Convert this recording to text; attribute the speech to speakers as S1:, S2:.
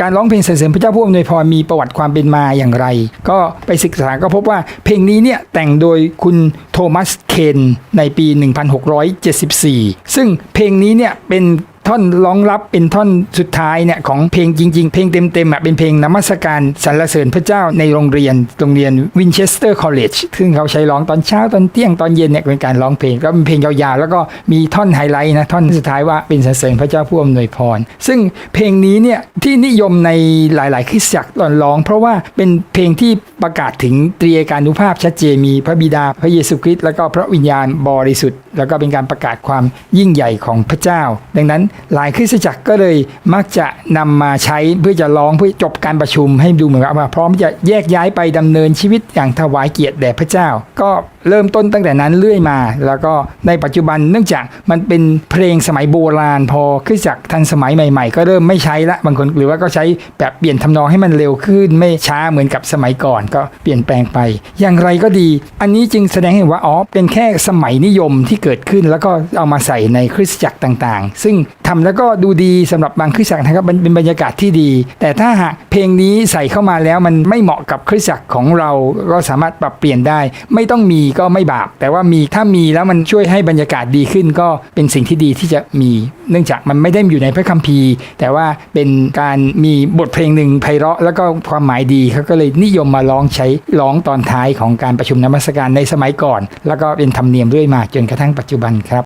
S1: การร้องเพลงสรรเสริญพระเจ้าผู้อำนวยพรมีประวัติความเป็นมาอย่างไร ก็ไปศึกษาก็พบว่าเพลงนี้เนี่ยแต่งโดยคุณโทมัสเคนในปี 1674 ซึ่งเพลงนี้เนี่ยเป็น ท่อนร้องรับเป็นท่อนสุดท้ายเนี่ยของเพลงจริง ๆ เพลงเต็มๆอะเป็นเพลงนมัสการสรรเสริญพระเจ้าในโรงเรียนโรงเรียนวินเชสเตอร์คอลเลจซึ่งเขาใช้ร้องตอนเช้าตอนเที่ยงตอนเย็นเนี่ยเป็นการร้องเพลงก็เป็นเพลงยาวๆแล้วก็มีท่อนไฮไลท์นะท่อนสุดท้ายว่าเป็นสรรเสริญพระเจ้าผู้อำนวยพร ซึ่งเพลงนี้เนี่ยที่นิยมในหลาย ๆคริสตจักรตอนร้อง เพราะว่าเป็นเพลงที่ประกาศถึงตรีกานุภาพชัดเจนมีพระบิดาพระเยซูคริสต์แล้วก็พระวิญญาณบริสุทธิ์แล้วก็เป็นการประกาศความยิ่งใหญ่ของพระเจ้า ดังนั้นหลายคริสตจักรก็เลยมักจะนำมาใช้เพื่อจะร้องเพื่อจบการประชุมให้ดูเหมือนกับว่าพร้อมจะแยกย้ายไปดำเนินชีวิตอย่างถวายเกียรติแด่พระเจ้า ก็เริ่มต้นตั้งแต่นั้นเรื่อยมา แล้วก็ในปัจจุบันเนื่องจากมันเป็นเพลงสมัยโบราณ พอคริสตจักรทันสมัยใหม่ ๆ ก็เริ่มไม่ใช้ละบางคนหรือว่าก็ใช้แบบเปลี่ยนทำนองให้มันเร็วขึ้น ไม่ช้าเหมือนกับสมัยก่อนก็เปลี่ยนแปลงไป อย่างไรก็ดี อันนี้จึงแสดงให้เห็นว่าอ๋อเป็นแค่สมัยนิยมที่เกิดขึ้น แล้วก็เอามาใส่ในคริสตจักรต่าง ๆ ซึ่งทำแล้วก็ดูดีสำหรับบางคริสตจักรนะครับเป็นบรรยากาศที่ดี แต่ถ้าหากเพลงนี้ใส่เข้ามาแล้วมันไม่เหมาะกับคริสตจักรของเราก็สามารถปรับเปลี่ยนได้ ไม่ต้องมีก็ไม่บาป แต่ว่ามีถ้ามีแล้วมันช่วยให้บรรยากาศดีขึ้นก็เป็นสิ่งที่ดีที่จะมี เนื่องจากมันไม่ได้อยู่ในพระคัมภีร์ แต่ว่าเป็นการมีบทเพลงหนึ่งไพเราะแล้วก็ความหมายดีเขาก็เลยนิยมมาร้องใช้ร้องตอนท้ายของการประชุมนมัสการในสมัยก่อน แล้วก็เป็นธรรมเนียมเรื่อยมาจนกระทั่งปัจจุบันครับ